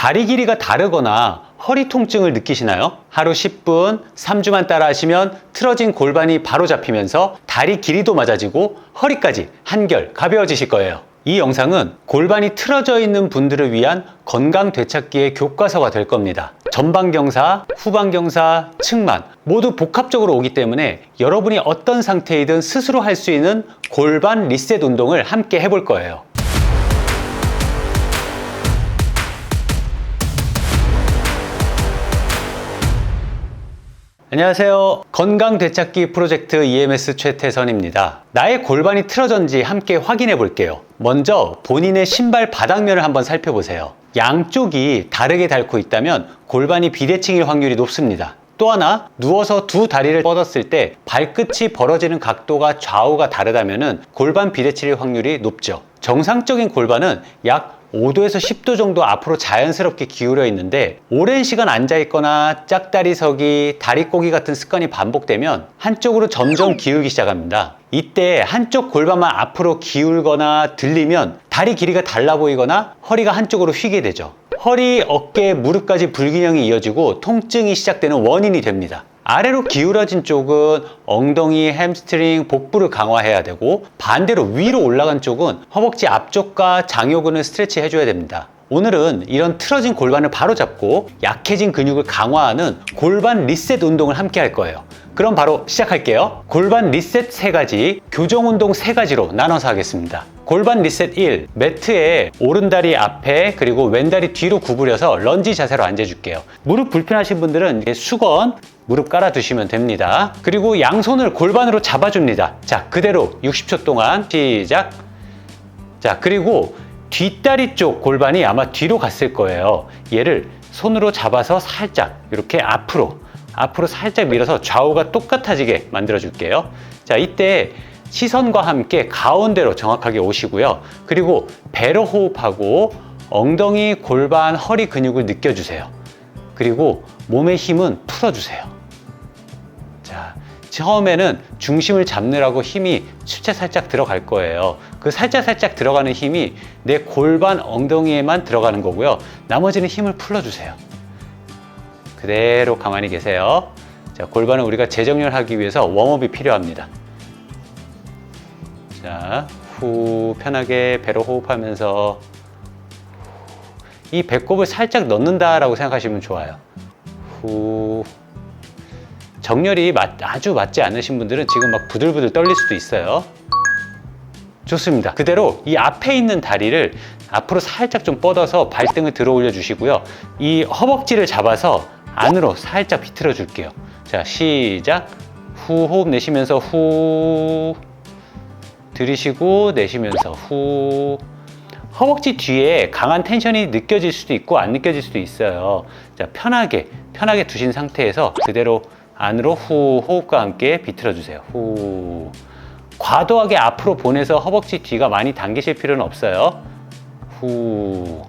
다리 길이가 다르거나 허리 통증을 느끼시나요? 하루 10분, 3주만 따라 하시면 틀어진 골반이 바로 잡히면서 다리 길이도 맞아지고 허리까지 한결 가벼워지실 거예요. 이 영상은 골반이 틀어져 있는 분들을 위한 건강 되찾기의 교과서가 될 겁니다. 전방경사, 후방경사, 측만 모두 복합적으로 오기 때문에 여러분이 어떤 상태이든 스스로 할 수 있는 골반 리셋 운동을 함께 해볼 거예요. 안녕하세요. 건강 되찾기 프로젝트 EMS 최태선입니다. 나의 골반이 틀어졌는지 함께 확인해 볼게요. 먼저 본인의 신발 바닥면을 한번 살펴보세요. 양쪽이 다르게 닳고 있다면 골반이 비대칭일 확률이 높습니다. 또 하나 누워서 두 다리를 뻗었을 때 발끝이 벌어지는 각도가 좌우가 다르다면 골반 비대칭일 확률이 높죠. 정상적인 골반은 약 5도에서 10도 정도 앞으로 자연스럽게 기울어 있는데 오랜 시간 앉아 있거나 짝다리 서기, 다리 꼬기 같은 습관이 반복되면 한쪽으로 점점 기울기 시작합니다. 이때 한쪽 골반만 앞으로 기울거나 들리면 다리 길이가 달라 보이거나 허리가 한쪽으로 휘게 되죠. 허리, 어깨, 무릎까지 불균형이 이어지고 통증이 시작되는 원인이 됩니다. 아래로 기울어진 쪽은 엉덩이, 햄스트링, 복부를 강화해야 되고 반대로 위로 올라간 쪽은 허벅지 앞쪽과 장요근을 스트레치 해줘야 됩니다. 오늘은 이런 틀어진 골반을 바로 잡고 약해진 근육을 강화하는 골반 리셋 운동을 함께 할 거예요. 그럼 바로 시작할게요. 골반 리셋 세 가지, 교정 운동 세 가지로 나눠서 하겠습니다. 골반 리셋 1. 매트에 오른다리 앞에 그리고 왼다리 뒤로 구부려서 런지 자세로 앉아줄게요. 무릎 불편하신 분들은 수건 무릎 깔아 두시면 됩니다. 그리고 양손을 골반으로 잡아줍니다. 자, 그대로 60초 동안 시작. 자, 그리고 뒷다리 쪽 골반이 아마 뒤로 갔을 거예요. 얘를 손으로 잡아서 살짝 이렇게 앞으로 앞으로 살짝 밀어서 좌우가 똑같아지게 만들어 줄게요. 자, 이때 시선과 함께 가운데로 정확하게 오시고요. 그리고 배로 호흡하고 엉덩이, 골반, 허리 근육을 느껴주세요. 그리고 몸의 힘은 풀어주세요. 자, 처음에는 중심을 잡느라고 힘이 수체 살짝 들어갈 거예요. 그 살짝 살짝 들어가는 힘이 내 골반 엉덩이에만 들어가는 거고요. 나머지는 힘을 풀어주세요. 그대로 가만히 계세요. 자, 골반은 우리가 재정렬하기 위해서 웜업이 필요합니다. 자, 후 편하게 배로 호흡하면서 이 배꼽을 살짝 넣는다라고 생각하시면 좋아요. 후 정렬이 맞- 아주 맞지 않으신 분들은 지금 막 부들부들 떨릴 수도 있어요. 좋습니다. 그대로 이 앞에 있는 다리를 앞으로 살짝 좀 뻗어서 발등을 들어 올려 주시고요. 이 허벅지를 잡아서 안으로 살짝 비틀어 줄게요. 자, 시작. 후 호흡 내쉬면서 후 들이쉬고 내쉬면서 후 허벅지 뒤에 강한 텐션이 느껴질 수도 있고 안 느껴질 수도 있어요. 자, 편하게 편하게 두신 상태에서 그대로 안으로 후 호흡과 함께 비틀어 주세요. 후 과도하게 앞으로 보내서 허벅지 뒤가 많이 당기실 필요는 없어요. 후.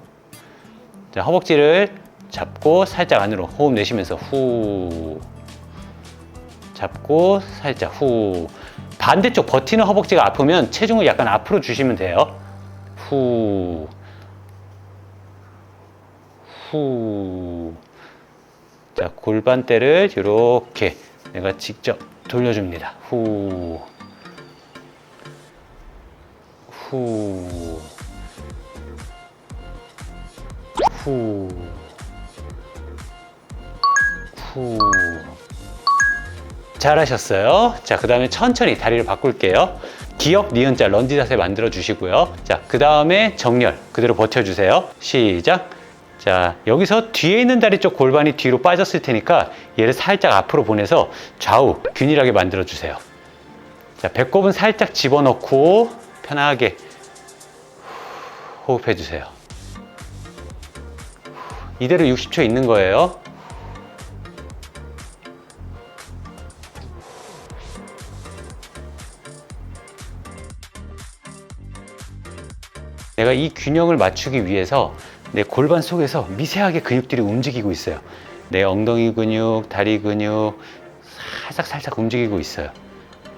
자, 허벅지를 잡고 살짝 안으로 호흡 내쉬면서 후. 잡고 살짝 후. 반대쪽 버티는 허벅지가 아프면 체중을 약간 앞으로 주시면 돼요. 후. 후. 자, 골반대를 이렇게 내가 직접 돌려줍니다. 후. 후. 후. 후. 잘하셨어요. 자, 그 다음에 천천히 다리를 바꿀게요. 기역, 니은자, 런지 자세 만들어 주시고요. 자, 그 다음에 정렬. 그대로 버텨주세요. 시작. 자, 여기서 뒤에 있는 다리 쪽 골반이 뒤로 빠졌을 테니까 얘를 살짝 앞으로 보내서 좌우 균일하게 만들어 주세요. 자, 배꼽은 살짝 집어넣고 편하게 호흡해 주세요. 이대로 60초 있는 거예요. 내가 이 균형을 맞추기 위해서 내 골반 속에서 미세하게 근육들이 움직이고 있어요. 내 엉덩이 근육, 다리 근육 살짝 살짝 움직이고 있어요.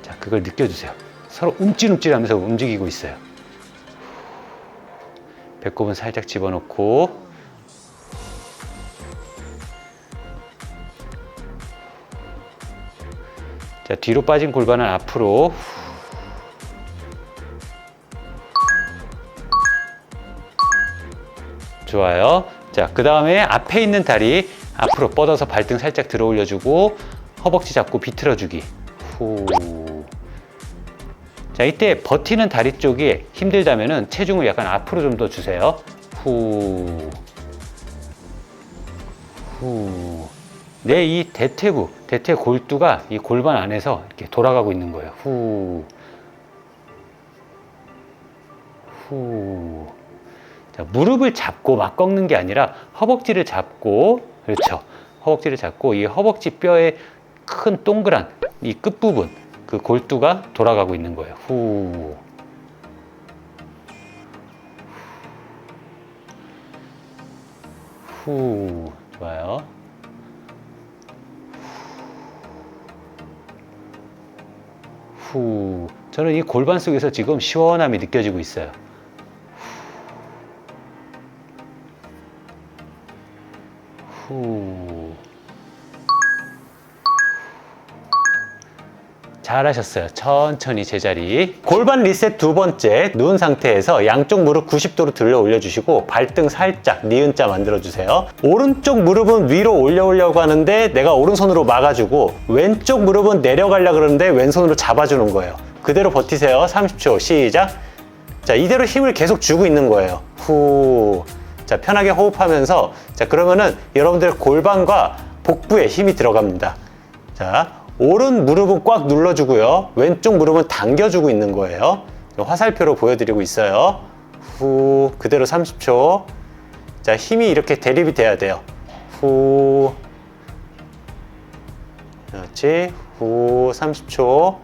자, 그걸 느껴주세요. 서로 움찔움찔하면서 움직이고 있어요. 배꼽은 살짝 집어넣고 자, 뒤로 빠진 골반은 앞으로 좋아요. 자, 그 다음에 앞에 있는 다리 앞으로 뻗어서 발등 살짝 들어 올려주고 허벅지 잡고 비틀어주기. 후. 자, 이때 버티는 다리 쪽이 힘들다면은 체중을 약간 앞으로 좀 더 주세요. 후. 후. 내 이 대퇴부, 대퇴 골두가 이 골반 안에서 이렇게 돌아가고 있는 거예요. 후. 후. 자, 무릎을 잡고 막 꺾는 게 아니라 허벅지를 잡고, 그렇죠. 허벅지를 잡고 이 허벅지 뼈의 큰 동그란 이 끝부분, 그 골두가 돌아가고 있는 거예요. 후. 후. 좋아요. 후. 저는 이 골반 속에서 지금 시원함이 느껴지고 있어요. 잘하셨어요. 천천히 제자리. 골반 리셋 두 번째, 누운 상태에서 양쪽 무릎 90도로 들려 올려주시고 발등 살짝 니은자 만들어주세요. 오른쪽 무릎은 위로 올려 오려고 하는데 내가 오른손으로 막아주고 왼쪽 무릎은 내려가려 그러는데 왼손으로 잡아주는 거예요. 그대로 버티세요. 30초. 시작. 자, 이대로 힘을 계속 주고 있는 거예요. 후. 자, 편하게 호흡하면서 자, 그러면은 여러분들 골반과 복부에 힘이 들어갑니다. 자, 오른 무릎은 꽉 눌러주고요. 왼쪽 무릎은 당겨주고 있는 거예요. 화살표로 보여드리고 있어요. 후, 그대로 30초. 자, 힘이 이렇게 대립이 돼야 돼요. 후. 그렇지. 후, 30초.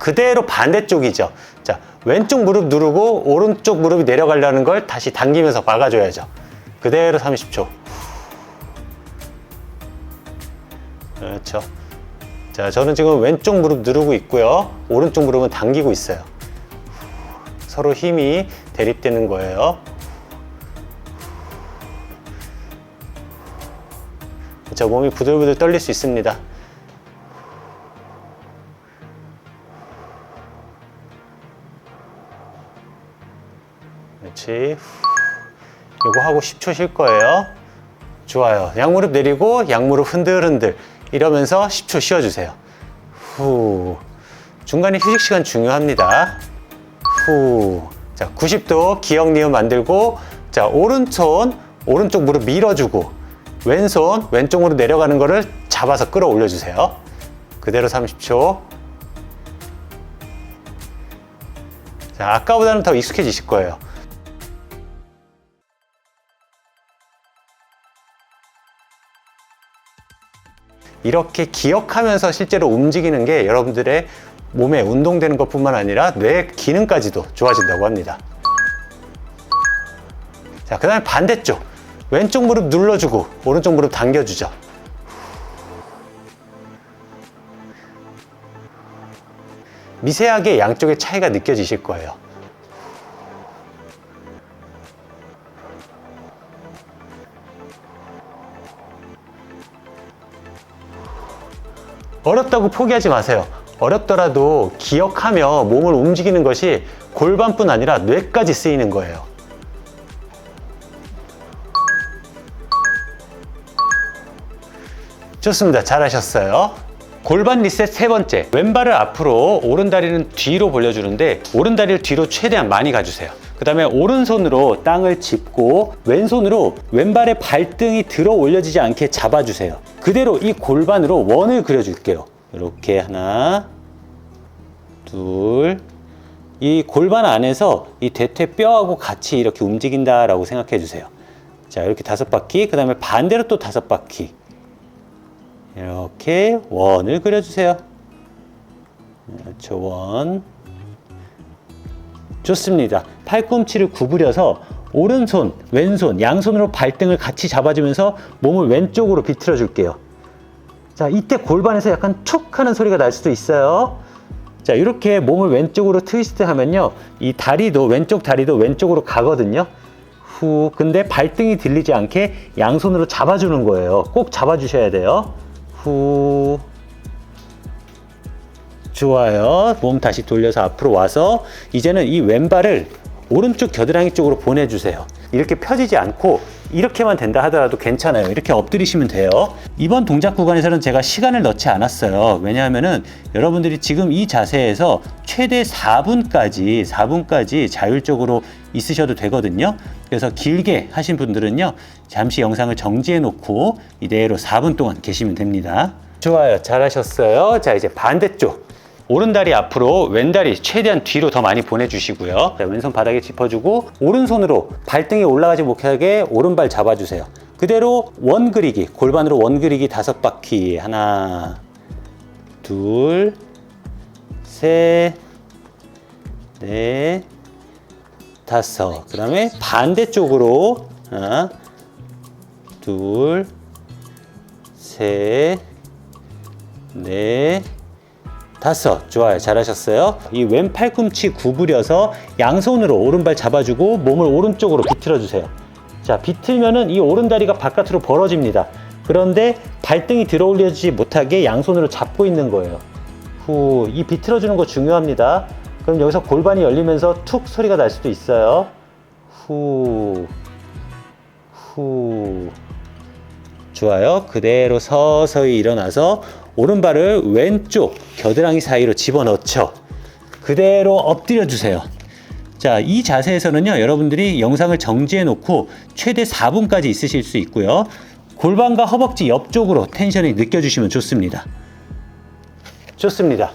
그대로 반대쪽이죠. 자, 왼쪽 무릎 누르고 오른쪽 무릎이 내려가려는 걸 다시 당기면서 막아줘야죠. 그대로 30초. 그렇죠. 자, 저는 지금 왼쪽 무릎 누르고 있고요. 오른쪽 무릎은 당기고 있어요. 서로 힘이 대립되는 거예요. 저 몸이 부들부들 떨릴 수 있습니다. 그렇지. 이거 하고 10초 쉴 거예요. 좋아요. 양무릎 내리고 양무릎 흔들흔들 이러면서 10초 쉬어주세요. 후. 중간에 휴식 시간 중요합니다. 후. 자, 90도 기억 니은 만들고 자, 오른손 오른쪽 무릎 밀어주고 왼손 왼쪽으로 내려가는 거를 잡아서 끌어 올려 주세요. 그대로 30초. 자, 아까보다는 더 익숙해지실 거예요. 이렇게 기억하면서 실제로 움직이는 게 여러분들의 몸에 운동되는 것 뿐만 아니라 뇌 기능까지도 좋아진다고 합니다. 자, 그 다음에 반대쪽. 왼쪽 무릎 눌러주고, 오른쪽 무릎 당겨주죠. 미세하게 양쪽의 차이가 느껴지실 거예요. 어렵다고 포기하지 마세요. 어렵더라도 기억하며 몸을 움직이는 것이 골반뿐 아니라 뇌까지 쓰이는 거예요. 좋습니다. 잘하셨어요. 골반 리셋 세 번째. 왼발을 앞으로, 오른 다리는 뒤로 벌려주는데, 오른 다리를 뒤로 최대한 많이 가주세요. 그 다음에 오른손으로 땅을 짚고, 왼손으로 왼발의 발등이 들어 올려지지 않게 잡아주세요. 그대로 이 골반으로 원을 그려줄게요. 이렇게 하나, 둘. 이 골반 안에서 이 대퇴 뼈하고 같이 이렇게 움직인다라고 생각해 주세요. 자, 이렇게 다섯 바퀴. 그 다음에 반대로 또 다섯 바퀴. 이렇게 원을 그려주세요. 그렇죠, 원. 좋습니다. 팔꿈치를 구부려서 오른손, 왼손, 양손으로 발등을 같이 잡아주면서 몸을 왼쪽으로 비틀어 줄게요. 자, 이때 골반에서 약간 툭 하는 소리가 날 수도 있어요. 자, 이렇게 몸을 왼쪽으로 트위스트 하면요. 이 다리도, 왼쪽 다리도 왼쪽으로 가거든요. 후. 근데 발등이 들리지 않게 양손으로 잡아주는 거예요. 꼭 잡아주셔야 돼요. 후. 좋아요. 몸 다시 돌려서 앞으로 와서 이제는 이 왼발을 오른쪽 겨드랑이 쪽으로 보내주세요. 이렇게 펴지지 않고 이렇게만 된다 하더라도 괜찮아요. 이렇게 엎드리시면 돼요. 이번 동작 구간에서는 제가 시간을 넣지 않았어요. 왜냐하면은 여러분들이 지금 이 자세에서 최대 4분까지 4분까지 자율적으로 있으셔도 되거든요. 그래서 길게 하신 분들은요. 잠시 영상을 정지해 놓고 이대로 4분 동안 계시면 됩니다. 좋아요. 잘하셨어요. 자, 이제 반대쪽. 오른다리 앞으로 왼다리 최대한 뒤로 더 많이 보내주시고요. 자, 왼손 바닥에 짚어주고 오른손으로 발등이 올라가지 못하게 오른발 잡아주세요. 그대로 원 그리기 골반으로 원 그리기 다섯 바퀴 하나 둘셋넷 다섯 그 다음에 반대쪽으로 하나 둘셋넷 다섯. 좋아요. 잘하셨어요. 이 왼 팔꿈치 구부려서 양손으로 오른발 잡아주고 몸을 오른쪽으로 비틀어 주세요. 자 비틀면은 이 오른다리가 바깥으로 벌어집니다. 그런데 발등이 들어 올려지지 못하게 양손으로 잡고 있는 거예요. 후 이 비틀어 주는 거 중요합니다. 그럼 여기서 골반이 열리면서 툭 소리가 날 수도 있어요. 후 후. 좋아요. 그대로 서서히 일어나서 오른발을 왼쪽 겨드랑이 사이로 집어넣죠. 그대로 엎드려 주세요. 자, 이 자세에서는요, 여러분들이 영상을 정지해 놓고 최대 4분까지 있으실 수 있고요. 골반과 허벅지 옆쪽으로 텐션이 느껴주시면 좋습니다. 좋습니다.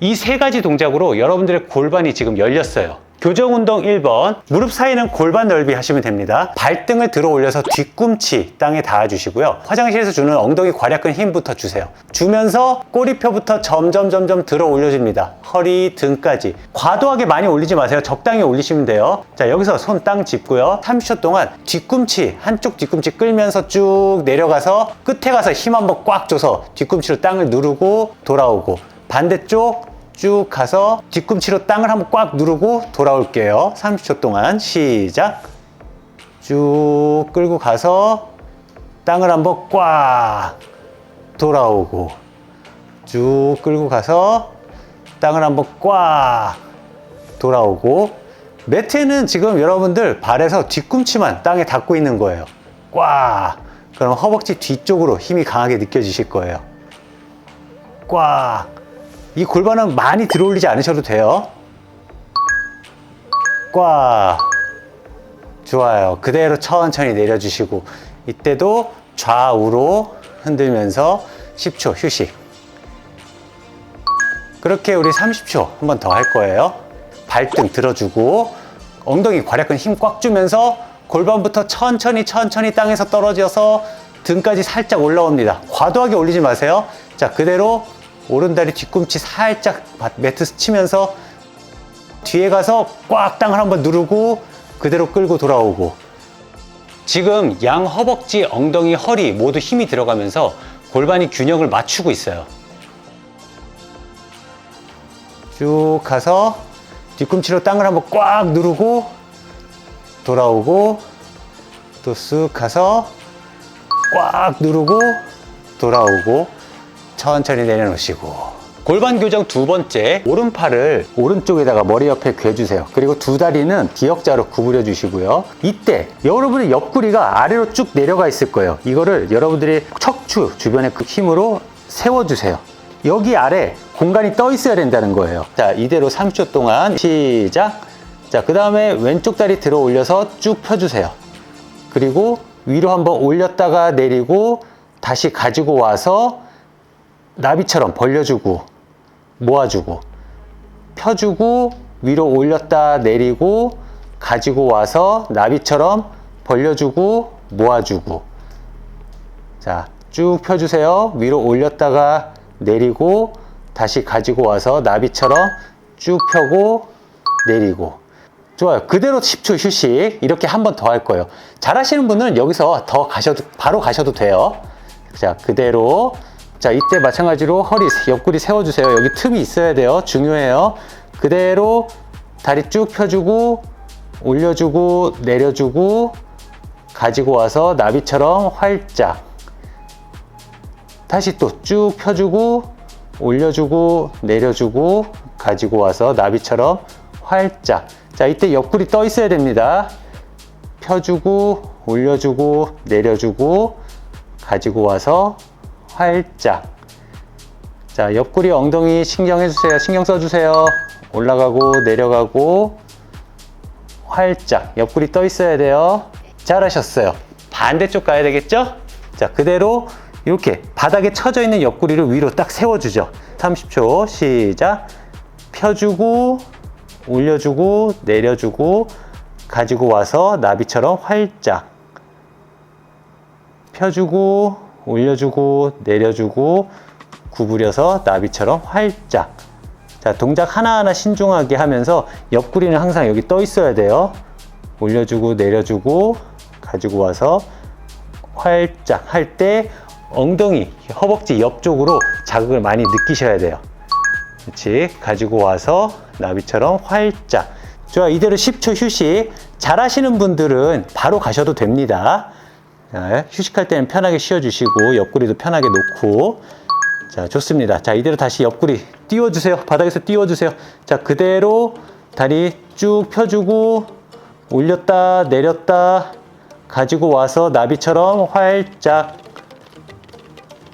이 세 가지 동작으로 여러분들의 골반이 지금 열렸어요. 교정 운동 1번 무릎 사이는 골반 넓이 하시면 됩니다. 발등을 들어 올려서 뒤꿈치 땅에 닿아 주시고요. 화장실에서 주는 엉덩이 괄약근 힘부터 주세요. 주면서 꼬리표부터 점점 점점 들어 올려줍니다. 허리 등까지 과도하게 많이 올리지 마세요. 적당히 올리시면 돼요. 자 여기서 손 땅 짚고요. 30초 동안 뒤꿈치 한쪽 뒤꿈치 끌면서 쭉 내려가서 끝에 가서 힘 한번 꽉 줘서 뒤꿈치로 땅을 누르고 돌아오고 반대쪽 쭉 가서 뒤꿈치로 땅을 한번 꽉 누르고 돌아올게요. 30초 동안 시작. 쭉 끌고 가서 땅을 한번 꽉 돌아오고 쭉 끌고 가서 땅을 한번 꽉 돌아오고 매트는 지금 여러분들 발에서 뒤꿈치만 땅에 닿고 있는 거예요. 꽉. 그럼 허벅지 뒤쪽으로 힘이 강하게 느껴지실 거예요. 꽉. 이 골반은 많이 들어올리지 않으셔도 돼요. 꽉. 좋아요. 그대로 천천히 내려주시고, 이때도 좌우로 흔들면서 10초 휴식. 그렇게 우리 30초 한 번 더 할 거예요. 발등 들어주고, 엉덩이 괄약근 힘 꽉 주면서 골반부터 천천히 천천히 땅에서 떨어져서 등까지 살짝 올라옵니다. 과도하게 올리지 마세요. 자, 그대로 오른다리 뒤꿈치 살짝 매트 스치면서 뒤에 가서 꽉 땅을 한번 누르고 그대로 끌고 돌아오고 지금 양 허벅지, 엉덩이, 허리 모두 힘이 들어가면서 골반이 균형을 맞추고 있어요. 쭉 가서 뒤꿈치로 땅을 한번 꽉 누르고 돌아오고 또 쓱 가서 꽉 누르고 돌아오고 천천히 내려놓으시고. 골반 교정 두 번째 오른팔을 오른쪽에다가 머리 옆에 괴주세요. 그리고 두 다리는 기역자로 구부려 주시고요. 이때 여러분의 옆구리가 아래로 쭉 내려가 있을 거예요. 이거를 여러분들이 척추 주변에 그 힘으로 세워주세요. 여기 아래 공간이 떠 있어야 된다는 거예요. 자 이대로 30초 동안 시작. 자그 다음에 왼쪽 다리 들어 올려서 쭉 펴주세요. 그리고 위로 한번 올렸다가 내리고 다시 가지고 와서 나비처럼 벌려주고 모아주고 펴주고 위로 올렸다 내리고 가지고 와서 나비처럼 벌려주고 모아주고. 자 쭉 펴주세요. 위로 올렸다가 내리고 다시 가지고 와서 나비처럼 쭉 펴고 내리고. 좋아요. 그대로 10초 휴식. 이렇게 한 번 더 할 거예요. 잘 하시는 분은 여기서 더 가셔도 바로 가셔도 돼요. 자 그대로 자, 이때 마찬가지로 허리, 옆구리 세워주세요. 여기 틈이 있어야 돼요. 중요해요. 그대로 다리 쭉 펴주고, 올려주고, 내려주고, 가지고 와서 나비처럼 활짝. 다시 또 쭉 펴주고 올려주고 내려주고 가지고 와서 나비처럼 활짝 자 이때 옆구리 떠 있어야 됩니다 펴주고 올려주고 내려주고 가지고 와서 활짝. 자 옆구리 엉덩이 신경 해주세요. 신경 써주세요. 올라가고 내려가고 활짝 옆구리 떠 있어야 돼요. 잘하셨어요. 반대쪽 가야 되겠죠? 자 그대로 이렇게 바닥에 쳐져 있는 옆구리를 위로 딱 세워주죠. 30초 시작. 펴주고 올려주고 내려주고 가지고 와서 나비처럼 활짝 펴주고 올려주고 내려주고 구부려서 나비처럼 활짝. 자 동작 하나하나 신중하게 하면서 옆구리는 항상 여기 떠 있어야 돼요. 올려주고 내려주고 가지고 와서 활짝 할 때 엉덩이 허벅지 옆쪽으로 자극을 많이 느끼셔야 돼요. 그렇지? 가지고 와서 나비처럼 활짝. 좋아 이대로 10초 휴식. 잘 하시는 분들은 바로 가셔도 됩니다 자, 휴식할 때는 편하게 쉬어주시고 옆구리도 편하게 놓고. 자 좋습니다. 자 이대로 다시 옆구리 띄워주세요. 바닥에서 띄워주세요. 자 그대로 다리 쭉 펴주고 올렸다 내렸다 가지고 와서 나비처럼 활짝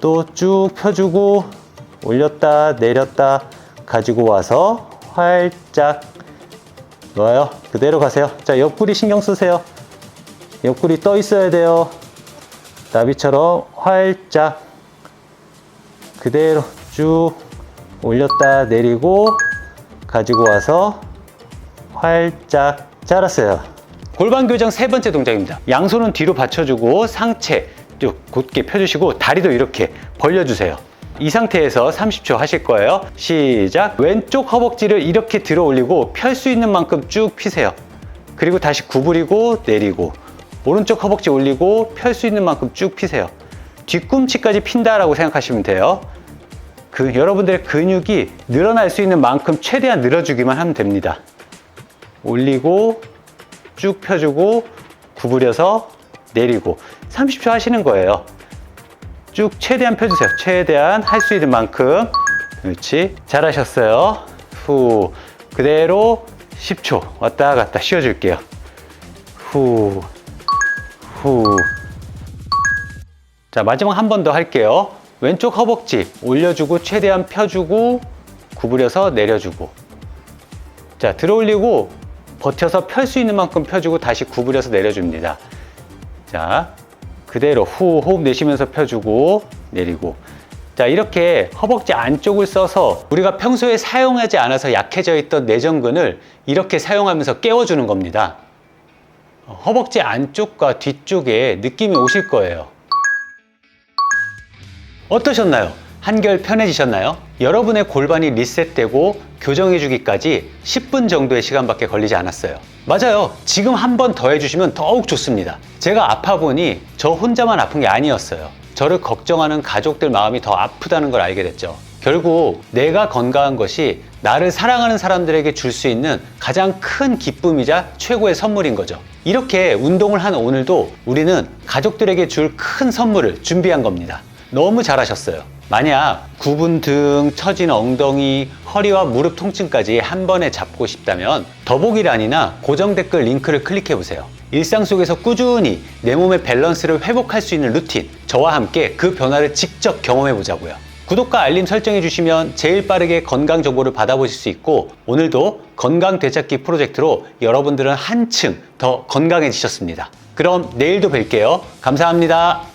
또 쭉 펴주고 올렸다 내렸다 가지고 와서 활짝 좋아요. 그대로 가세요. 자 옆구리 신경 쓰세요. 옆구리 떠 있어야 돼요 나비처럼 활짝 그대로 쭉 올렸다 내리고 가지고 와서 활짝 잘랐어요. 골반 교정 세 번째 동작입니다. 양손은 뒤로 받쳐주고 상체 쭉 곧게 펴주시고 다리도 이렇게 벌려주세요. 이 상태에서 30초 하실 거예요. 시작. 왼쪽 허벅지를 이렇게 들어 올리고 펼 수 있는 만큼 쭉 피세요. 그리고 다시 구부리고 내리고 오른쪽 허벅지 올리고 펼 수 있는 만큼 쭉 피세요. 뒤꿈치까지 핀다라고 생각하시면 돼요. 그 여러분들의 근육이 늘어날 수 있는 만큼 최대한 늘어주기만 하면 됩니다. 올리고 쭉 펴주고 구부려서 내리고. 30초 하시는 거예요. 쭉 최대한 펴주세요. 최대한 할 수 있는 만큼. 그렇지. 잘하셨어요. 후. 그대로 10초 왔다 갔다 쉬어줄게요. 후 후. 자, 마지막 한 번 더 할게요. 왼쪽 허벅지 올려주고 최대한 펴주고 구부려서 내려주고. 자, 들어 올리고 버텨서 펼 수 있는 만큼 펴주고 다시 구부려서 내려줍니다. 자, 그대로 후 호흡 내쉬면서 펴주고 내리고. 자, 이렇게 허벅지 안쪽을 써서 우리가 평소에 사용하지 않아서 약해져 있던 내전근을 이렇게 사용하면서 깨워주는 겁니다. 허벅지 안쪽과 뒤쪽에 느낌이 오실 거예요. 어떠셨나요? 한결 편해지셨나요? 여러분의 골반이 리셋되고 교정해주기까지 10분 정도의 시간밖에 걸리지 않았어요. 맞아요. 지금 한 번 더 해주시면 더욱 좋습니다. 제가 아파 보니 저 혼자만 아픈 게 아니었어요. 저를 걱정하는 가족들 마음이 더 아프다는 걸 알게 됐죠. 결국 내가 건강한 것이 나를 사랑하는 사람들에게 줄 수 있는 가장 큰 기쁨이자 최고의 선물인 거죠. 이렇게 운동을 한 오늘도 우리는 가족들에게 줄 큰 선물을 준비한 겁니다. 너무 잘하셨어요. 만약 굽은 등, 처진 엉덩이, 허리와 무릎 통증까지 한 번에 잡고 싶다면 더보기란이나 고정 댓글 링크를 클릭해 보세요. 일상 속에서 꾸준히 내 몸의 밸런스를 회복할 수 있는 루틴, 저와 함께 그 변화를 직접 경험해 보자고요. 구독과 알림 설정해 주시면 제일 빠르게 건강 정보를 받아보실 수 있고 오늘도 건강 되찾기 프로젝트로 여러분들은 한층 더 건강해지셨습니다. 그럼 내일도 뵐게요. 감사합니다.